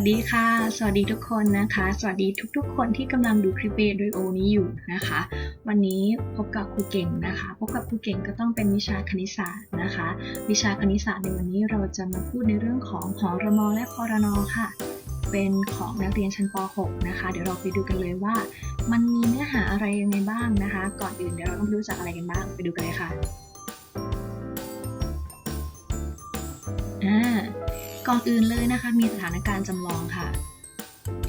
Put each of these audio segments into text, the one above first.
วัสดีค่ะ สวัสดีทุกคนนะคะ สวัสดีทุกๆ คนที่กำลังดูคลิปเวิดีโอนี้อยู่นะคะ วันนี้พบกับครูเก่งนะคะ พบกับครูเก่งก็ต้องเป็นวิชาคณิตศาสตร์นะคะ วิชาคณิตศาสตร์ในวันนี้เราจะมาพูดในเรื่องของหอรมอและคอรนอค่ะ เป็นของนักเรียนชั้นป .6 นะคะ เดี๋ยวเราไปดูกันเลยว่า มันมีเนื้อหาอะไรยังไงบ้างนะคะ ก่อนอื่นเดี๋ยวเราต้องรู้จักอะไรกันบ้าง ไปดูกันเลยค่ะอ่า ก่อนอื่นเลยนะคะ มีสถานการณ์จำลองค่ะ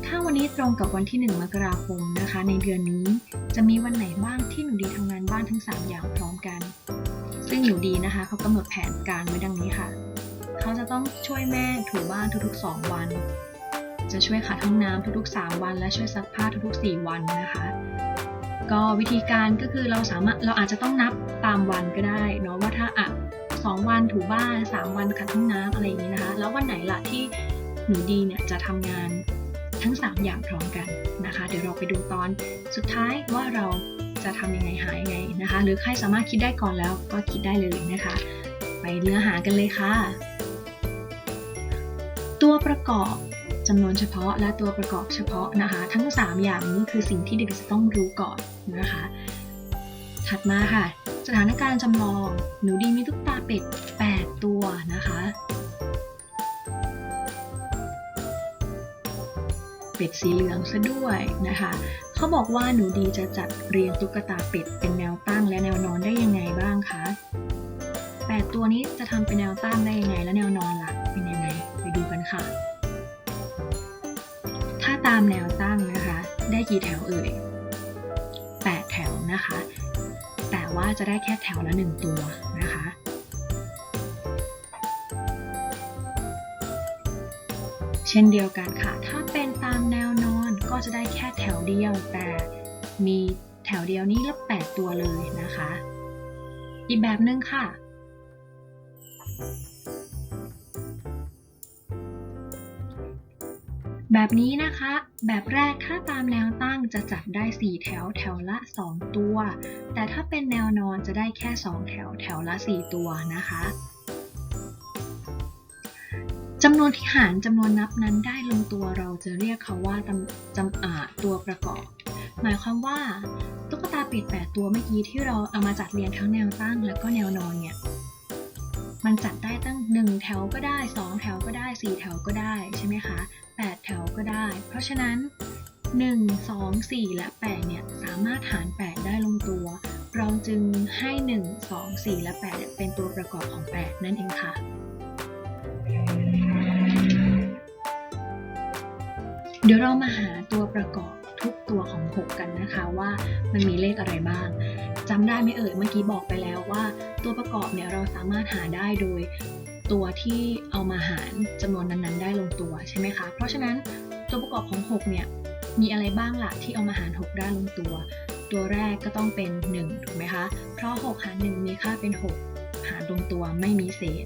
ถ้าวันนี้ตรงกับวันที่ 1 มกราคมนะคะ ในเดือนนี้จะมีวันไหนบ้างที่หนูดีทำงานบ้านทั้ง 3 อย่างพร้อมกัน ซึ่งหนูดีนะคะเขากำหนดแผนการไว้ดังนี้ค่ะ เขาจะต้องช่วยแม่ถูบ้านทุกๆ 2 วัน จะช่วยขัดห้องน้ำทุกๆ 3 วัน และช่วยซักผ้าทุกๆ 4 วันนะคะก็วิธีการก็คือเราสามารถเราอาจจะต้องนับตามวันก็ได้เนาะว่าถ้าอะ สองวันถูบ้านสามวันขัดห้องน้ำอะไรอย่างนี้นะคะ แล้ววันไหนล่ะที่หนูดีเนี่ยจะทำงานทั้ง 3 อย่างพร้อมกันนะคะ เดี๋ยวเราไปดูตอนสุดท้ายว่าเราจะทำยังไงหายังไงนะคะ หรือใครสามารถคิดได้ก่อนแล้วก็คิดได้เลยนะคะ ไปเนื้อหากันเลยค่ะ ตัวประกอบจำนวนเฉพาะและตัวประกอบเฉพาะนะคะ ทั้ง 3 อย่างนี้คือสิ่งที่เด็กจะต้องรู้ก่อนนะคะ ถัดมาค่ะ สถานการณ์จำลอง หนูดีมีตุ๊กตาเป็ด 8 ตัวนะคะ เป็ดสีเหลืองซะด้วยนะคะ เขาบอกว่าหนูดีจะจัดเรียงตุ๊กตาเป็ดเป็นแนวตั้งและแนวนอนได้ยังไงบ้างคะ 8 ตัวนี้จะทำเป็นแนวตั้งได้ยังไงและแนวนอนล่ะเป็นยังไงไปดูกันค่ะ ถ้าตามแนวตั้งนะคะ ได้กี่แถวเอ่ย 8 แถวนะคะ แต่ว่าจะได้แค่แถวละ 1 ตัวนะคะ เช่นเดียวกันค่ะ ถ้าเป็นตามแนวนอนก็จะได้แค่แถวเดียว แต่มีแถวเดียวนี้ละ8ตัวเลยนะคะ อีกแบบหนึ่งค่ะ แบบนี้นะคะ แบบแรกถ้าตามแนวตั้งจะจัดได้ 4 แถวแถวละ 2 ตัว แต่ถ้าเป็นแนวนอนจะได้แค่ 2 แถวแถวละ 4 ตัวนะคะจำนวนที่หารจำนวนนับนั้นได้ลงตัวเราจะเรียกเขาว่าจำจำอาตัวประกอบ หมายความว่าตุ๊กตาปิด8ตัวเมื่อกี้ที่เราเอามาจัดเรียงทั้งแนวตั้งแล้วก็แนวนอนเนี่ย มันจัดได้ตั้ง 1 แถวก็ได้ 2 แถวก็ได้ 4 แถวก็ได้ใช่ไหมคะ 8 แถวก็ได้ เพราะฉะนั้น 1 2 4 และ 8 เนี่ย สามารถหาร 8 ได้ลงตัว เราจึงให้ 1 2 4 และ 8เนี่ยเป็นตัวประกอบของ 8 นั่นเองค่ะ เดี๋ยวเรามาหาตัวประกอบทุกตัวของ 6 กันนะคะว่ามันมีเลขอะไรบ้าง จำได้ไหมเอ่ยเมื่อกี้บอกไปแล้วว่า ตัวประกอบเนี่ยเราสามารถหาได้โดยตัวที่เอามาหารจำนวนนั้นๆ ได้ลงตัวใช่ไหมคะ เพราะฉะนั้นตัวประกอบของ 6 เนี่ยมีอะไรบ้างล่ะที่เอามาหาร 6 ได้ลงตัว ตัวแรกก็ต้องเป็น 1 ถูกไหมคะ เพราะ 6 หาร 1 มีค่าเป็น 6 หารลงตัวไม่มีเศษ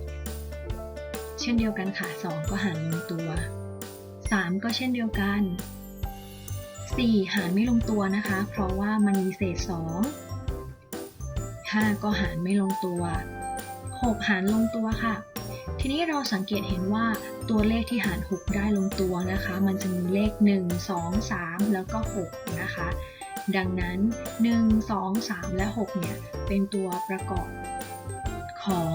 เช่นเดียวกันค่ะ 2 ก็หารลงตัว 3 ก็เช่นเดียวกัน 4 หารไม่ลงตัวนะคะ เพราะว่ามันมีเศษ 2 5 ก็หารไม่ลงตัว 6 หารลงตัวค่ะ ทีนี้เราสังเกตเห็นว่าตัวเลขที่หาร 6 ได้ลงตัวนะคะ มันจะมีเลข 1 2 3 แล้วก็ 6 นะคะ ดังนั้น 1 2 3 และ 6 เนี่ย เป็นตัวประกอบของ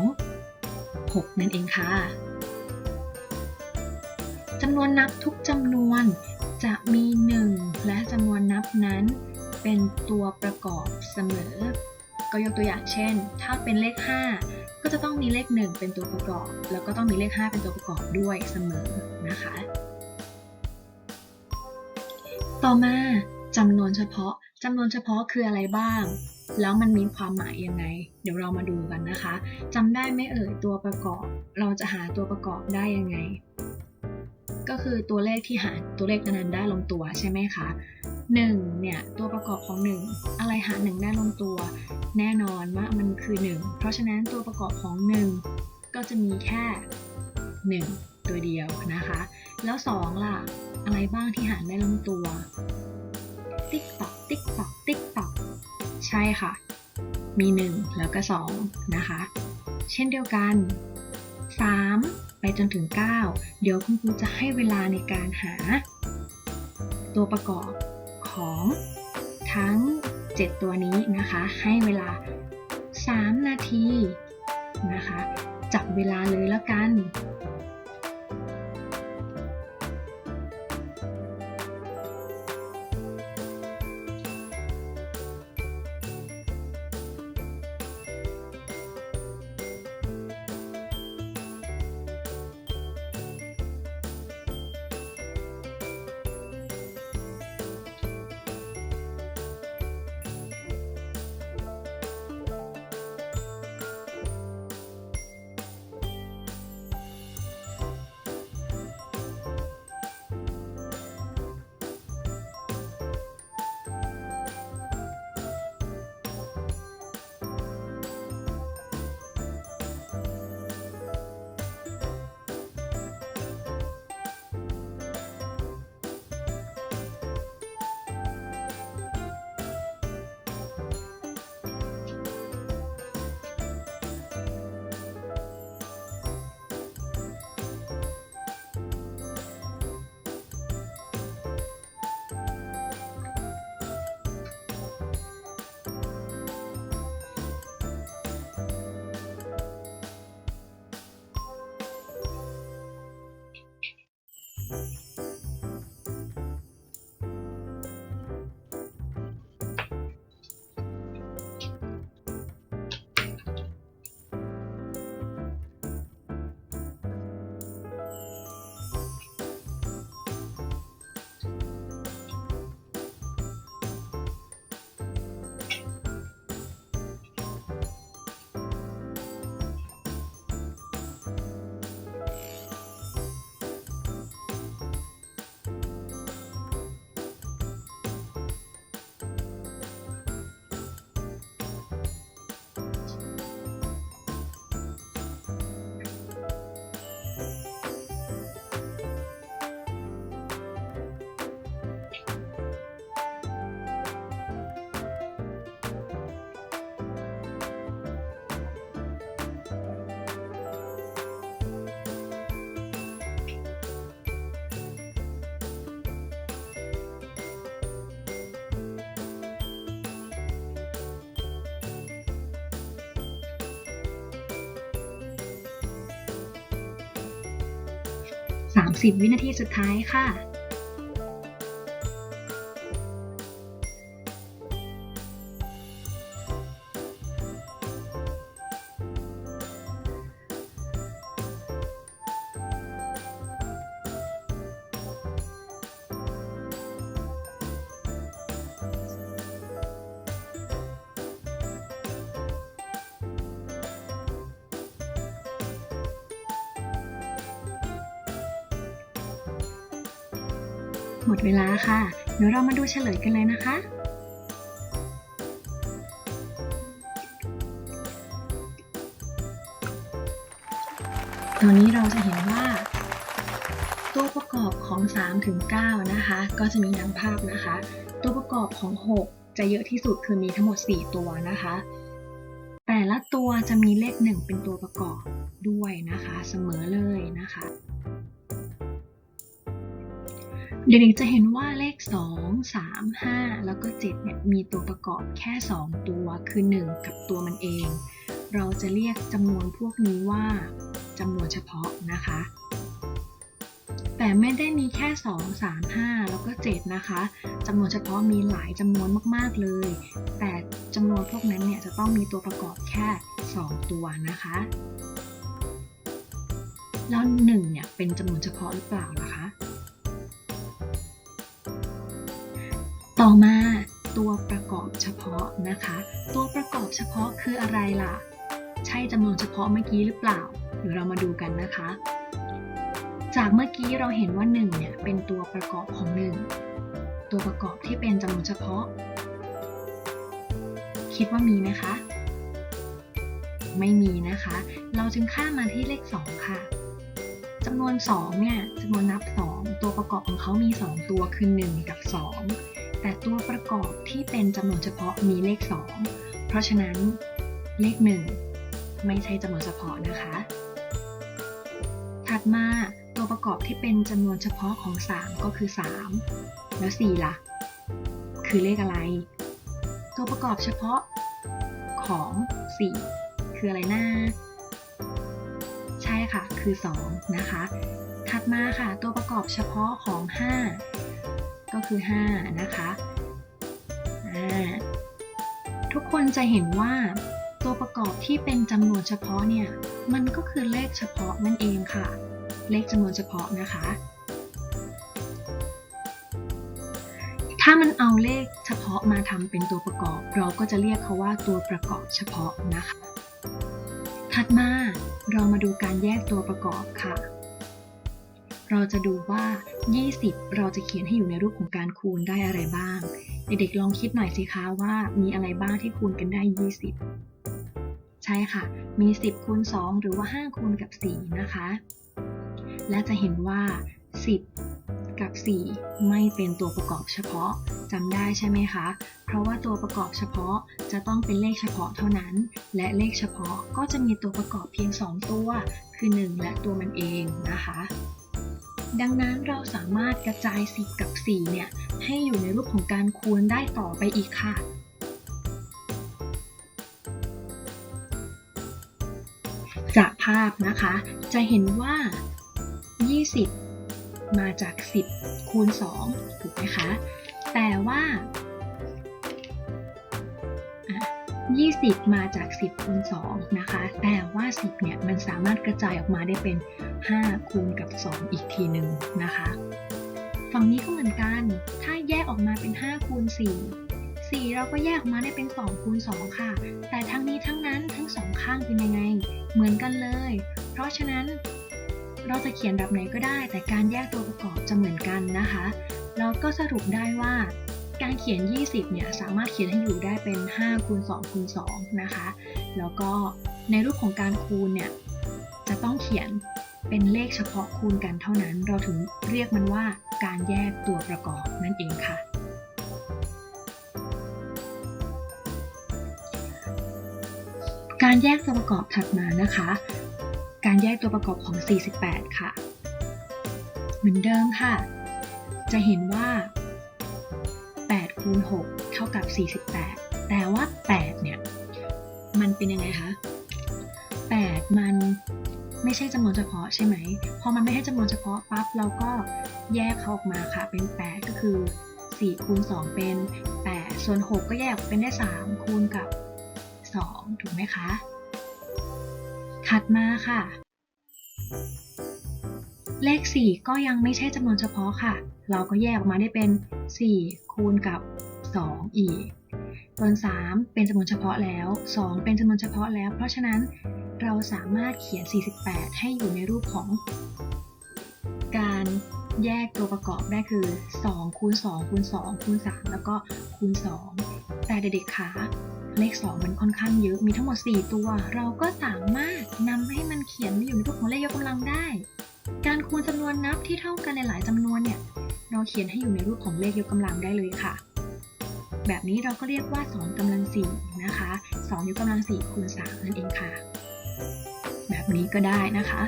6 นั่นเองค่ะจำนวนนับทุกจำนวนจะมี 1 และจำนวนนับนั้นเป็นตัวประกอบเสมอ ก็ยกตัวอย่างเช่น ถ้าเป็นเลข 5 ก็จะต้องมีเลข 1 เป็นตัวประกอบ แล้วก็ต้องมีเลข 5 เป็นตัวประกอบด้วยเสมอนะคะ ต่อมาจำนวนเฉพาะจำนวนเฉพาะคืออะไรบ้าง แล้วมันมีความหมายยังไง เดี๋ยวเรามาดูกันนะคะจำได้ไหมเอ่ยตัวประกอบ เราจะหาตัวประกอบได้ยังไง ก็คือตัวเลขที่หารตัวเลขนั้นได้ลงตัวใช่ไหมคะ1เนี่ยตัวประกอบของ 1 อะไรหาร1ได้ลงตัว แน่นอนว่ามันคือ 1 เพราะฉะนั้นตัวประกอบของ 1 ก็จะมีแค่ 1 ตัวเดียวนะคะ แล้ว 2 ล่ะ อะไรบ้างที่หารได้ลงตัว ติ๊กตอกติ๊กตอกติ๊กตอกใช่ค่ะ มี 1 แล้วก็ 2 นะคะ เช่นเดียวกัน 3 ไปจนถึง 9 เดี๋ยวคุณครูจะให้เวลาในการหา ตัวประกอบของทั้ง 7 ตัวนี้นะคะ ให้เวลา 3 นาทีนะคะ จับเวลาเลยแล้วกัน Música 30 วินาทีสุดท้ายค่ะ หมดเวลาค่ะ เดี๋ยวเรามาดูเฉลยกันเลยนะคะ ตอนนี้เราจะเห็นว่า ตัวประกอบของ 3 ถึง 9 นะคะ ก็จะมีดังภาพนะคะ ตัวประกอบของ 6 จะเยอะที่สุดคือมีทั้งหมด 4 ตัวนะคะ แต่ละตัวจะมีเลข 1 เป็นตัวประกอบด้วยนะคะ เสมอเลยนะคะ เด็กๆจะเห็นว่าเลข 2 3 5 แล้วก็ 7 เนี่ย มีตัวประกอบแค่ 2 ตัว คือ 1 กับตัวมันเอง เราจะเรียกจำนวนพวกนี้ว่าจำนวนเฉพาะนะคะ แต่ไม่ได้มีแค่ 2 3 5 แล้วก็ 7 นะคะจำนวนเฉพาะมีหลายจำนวนมากๆเลย แต่จำนวนพวกนั้นเนี่ยจะต้องมีตัวประกอบแค่ 2 ตัวนะคะ แล้ว 1 เนี่ยเป็นจำนวนเฉพาะหรือเปล่าล่ะคะ ต่อมาตัวประกอบเฉพาะนะคะ ตัวประกอบเฉพาะคืออะไรล่ะ ใช่จำนวนเฉพาะเมื่อกี้หรือเปล่าเดี๋ยวเรามาดูกันนะคะ จากเมื่อกี้เราเห็นว่า1เนี่ยเป็นตัวประกอบของ 1 ตัวประกอบที่เป็นจำนวนเฉพาะ คิดว่ามีไหมคะ ไม่มีนะคะ เราจึงข้ามมาที่เลข 2 ค่ะจำนวน2เนี่ยจำนวนนับ 2 ตัวประกอบของเขามี 2 ตัวคือ 1 กับ 2 แต่ตัวประกอบที่เป็นจำนวนเฉพาะมีเลข 2 เพราะฉะนั้นเลข 1 ไม่ใช่จำนวนเฉพาะนะคะ ถัดมาตัวประกอบที่เป็นจำนวนเฉพาะของ 3 ก็คือ 3 แล้ว 4ล่ะ คือเลขอะไร ตัวประกอบเฉพาะของ 4 คืออะไรนะใช่ค่ะ คือ 2 นะคะ ถัดมาค่ะ ตัวประกอบเฉพาะของ 5 ก็คือ 5 นะคะทุกคนจะเห็นว่าตัวประกอบที่เป็นจำนวนเฉพาะเนี่ย มันก็คือเลขเฉพาะนั่นเองค่ะ เลขจำนวนเฉพาะนะคะ ถ้ามันเอาเลขเฉพาะมาทำเป็นตัวประกอบ เราก็จะเรียกเขาว่าตัวประกอบเฉพาะนะคะ ถัดมาเรามาดูการแยกตัวประกอบค่ะ เราจะดูว่า 20 เราจะเขียนให้อยู่ในรูปของการคูณได้อะไรบ้าง เด็กๆลองคิดหน่อยสิคะว่ามีอะไรบ้างที่คูณกันได้ 20 ใช่ค่ะ มี 10คูณ2หรือว่า 5 คูณกับ 4 นะคะ และจะเห็นว่า 10 กับ 4 ไม่เป็นตัวประกอบเฉพาะจำได้ใช่ไหมคะ เพราะว่าตัวประกอบเฉพาะจะต้องเป็นเลขเฉพาะเท่านั้น และเลขเฉพาะก็จะมีตัวประกอบเพียง 2 ตัว คือ 1 และตัวมันเองนะคะ ดังนั้นเราสามารถกระจาย 10 กับ 4 เนี่ย ให้อยู่ในรูปของการคูณได้ต่อไปอีกค่ะ จากภาพนะคะ จะเห็นว่า 20 มาจาก 10 คูณ 2 ถูกไหมคะ แต่ว่า 20 มาจาก 10คูณ2นะคะ แต่ว่า 10เนี่ยมันสามารถกระจายออกมาได้เป็น 5 คูณกับ 2 อีกทีหนึ่งนะคะ ฝั่งนี้ก็เหมือนกัน ถ้าแยกออกมาเป็น 5 คูณ 4 4 เราก็แยกออกมาได้เป็น2คูณ2ค่ะ แต่ทั้งนี้ทั้งนั้นทั้งสองข้างเป็นยังไง เหมือนกันเลย เพราะฉะนั้นเราจะเขียนแบบไหนก็ได้ แต่การแยกตัวประกอบจะเหมือนกันนะคะ เราก็สรุปได้ว่า การเขียน 20 เนี่ยสามารถเขียนให้อยู่ได้เป็น5คูณ2คูณ2นะคะ แล้วก็ในรูปของการคูณเนี่ยจะต้องเขียนเป็นเลขเฉพาะคูณกันเท่านั้น เราถึงเรียกมันว่าการแยกตัวประกอบนั่นเองค่ะ การแยกตัวประกอบถัดมานะคะ การแยกตัวประกอบของ 48 ค่ะ เหมือนเดิมค่ะ จะเห็นว่า คูณ 6 เท่ากับ 48 แต่ว่า 8 เนี่ย มันเป็นยังไงคะ 8 มันไม่ใช่จำนวนเฉพาะใช่ไหม พอมันไม่ใช่จำนวนเฉพาะปั๊บเราก็แยกเขาออกมาค่ะ เป็น 8 ก็คือ 4 คูณ 2 เป็น 8 ส่วน 6 ก็แยกเป็นได้ 3 คูณกับ 2 ถูกไหมคะ ถัดมาค่ะ เลข 4 ก็ยังไม่ใช่จำนวนเฉพาะค่ะ เราก็แยกออกมาได้เป็น 4 คูณกับ 2 อีก ส่วน 3 เป็นจำนวนเฉพาะแล้ว 2 เป็นจำนวนเฉพาะแล้ว เพราะฉะนั้นเราสามารถเขียน 48 ให้อยู่ในรูปของ การแยกตัวประกอบได้คือ 2 คูณ 2 คูณ 2 คูณ 3 แล้วก็คูณ 2 แต่เด็กๆคะเลข 2 มันค่อนข้างเยอะ มีทั้งหมด 4 ตัว เราก็สามารถนำให้มันเขียนมาอยู่ในรูปของเลขยกกำลังได้ การคูณจำนวนนับที่เท่ากันหลายๆจำนวนเนี่ย เราเขียนให้อยู่ในรูปของเลขยกกำลังได้เลยค่ะ แบบนี้เราก็เรียกว่า 2กำลัง4นะคะ2ยกกำลัง4คูณ3นั่นเองค่ะ แบบนี้ก็ได้นะคะ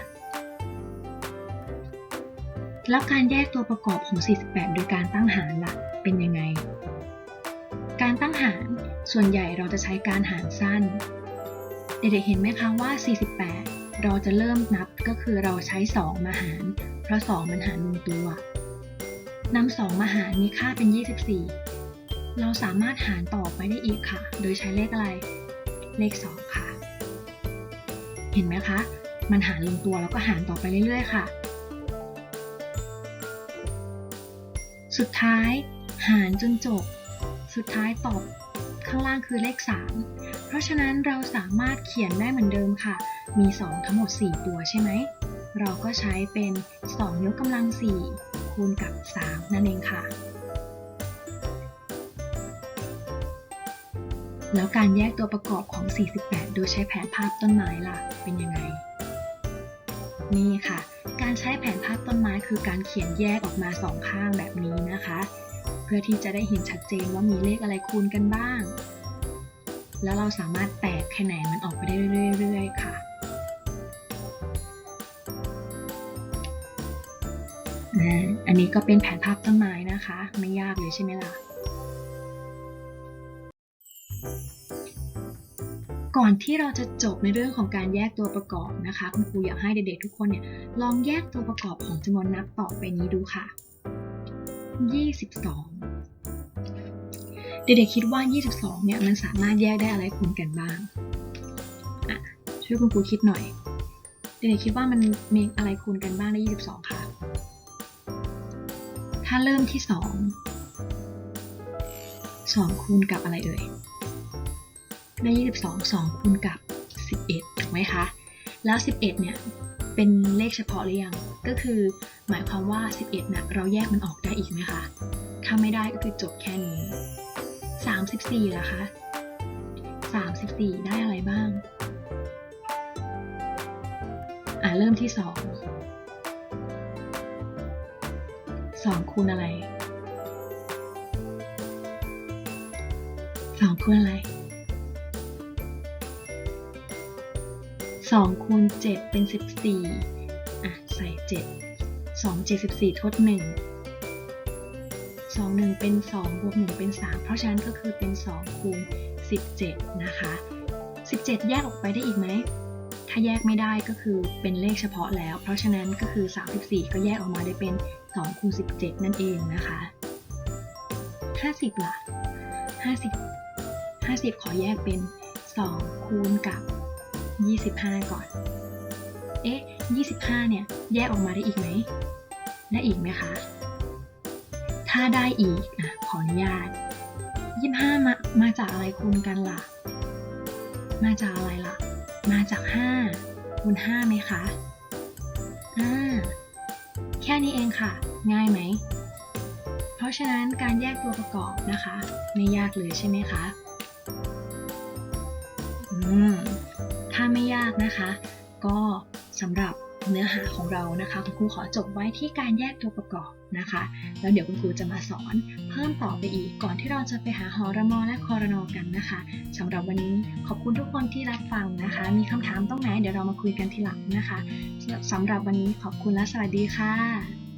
แล้วการแยกตัวประกอบของ 48 โดยการตั้งหารล่ะ เป็นยังไง การตั้งหารส่วนใหญ่เราจะใช้การหารสั้น เด็กๆเห็นไหมคะว่า 48 เราจะเริ่มนับก็คือเราใช้ 2 มาหาร เพราะ 2 มันหารลงตัว นำ2มาหารมีค่าเป็น 24 เราสามารถหารต่อไปได้อีกค่ะ โดยใช้เลขอะไร เลข 2 ค่ะ เห็นไหมคะ มันหารลงตัวแล้วก็หารต่อไปเรื่อยๆ ค่ะ สุดท้ายหารจนจบ สุดท้ายตอบข้างล่างคือเลข 3 เพราะฉะนั้นเราสามารถเขียนได้เหมือนเดิมค่ะ มี 2 ทั้งหมด 4 ตัวใช่ไหม เราก็ใช้เป็น 2 ยกกำลัง 4 คูณกับ 3 นั่นเองค่ะ แล้วการแยกตัวประกอบของ 48 โดยใช้แผนภาพต้นไม้ล่ะ เป็นยังไง นี่ค่ะ การใช้แผนภาพต้นไม้คือการเขียนแยกออกมาสองข้างแบบนี้นะคะ เพื่อที่จะได้เห็นชัดเจนว่ามีเลขอะไรคูณกันบ้าง แล้วเราสามารถแตกแขนงมันออกไปได้เรื่อยๆค่ะ อันนี้ก็เป็นแผนภาพต้นไม้นะคะ ไม่ยากเลยใช่ไหมล่ะ ก่อนที่เราจะจบในเรื่องของการแยกตัวประกอบนะคะ คุณครูอยากให้เด็กๆทุกคนเนี่ยลองแยกตัวประกอบของจำนวนนับต่อไปนี้ดูค่ะ 22 เด็กๆคิดว่า 22 เนี่ยมันสามารถแยกได้อะไรคูณกันบ้างช่วยคุณครูคิดหน่อยเด็กๆคิดว่ามันมีอะไรคูณกันบ้างได้ 22 ค่ะ ถ้าเริ่มที่2 2คูณกับอะไรเอ่ย ได้22 2คูณกับ11ถูกไหมคะ แล้ว11เนี่ยเป็นเลขเฉพาะหรือยัง ก็คือหมายความว่า 11นะเราแยกมันออกได้อีกไหมคะ ถ้าไม่ได้ก็คือจบแค่นี้ 34ล่ะคะ 34 ได้อะไรบ้าง อะเริ่มที่ 2 2คูณอะไร2คูณอะไรสองคูณเจ็ดเป็นสิบสี่อะ ใส่เจ็ดสองเจ็ดสิบสี่ทดหนึ่งสองหนึ่งเป็นสองบวกหนึ่งเป็นสามเพราะฉะนั้นก็คือเป็นสองคูณสิบเจ็ดนะคะสิบเจ็ดแยกออกไปได้อีกไหม ถ้าแยกไม่ได้ก็คือเป็นเลขเฉพาะแล้ว เพราะฉะนั้นก็คือ 34 ก็แยกออกมาได้เป็น2คูณ17 นั่นเองนะคะ 50ล่ะ50 50 ขอแยกเป็น 2 คูณกับ 25 ก่อน เอ๊ะ 25 เนี่ย แยกออกมาได้อีกไหม ได้อีกไหมคะ ถ้าได้อีกอะขออนุญาต 25 มา มาจากอะไรคูณกันล่ะ มาจากอะไรล่ะ มาจาก5คูณ5ไหมคะอ่าแค่นี้เองค่ะ ง่ายไหม เพราะฉะนั้นการแยกตัวประกอบนะคะ ไม่ยากเลยใช่ไหมคะอืมถ้าไม่ยากนะคะ ก็สำหรับ เนื้อหาของเรานะคะ คุณครูขอจบไว้ที่การแยกตัวประกอบนะคะ แล้วเดี๋ยวคุณครูจะมาสอนเพิ่มต่อไปอีกก่อนที่เราจะไปหาหอระมอและคอรนอกันนะคะสำหรับวันนี้ขอบคุณทุกคนที่รับฟังนะคะ มีคำถามต้องไหนเดี๋ยวเรามาคุยกันทีหลังนะคะสำหรับวันนี้ขอบคุณและสวัสดีค่ะ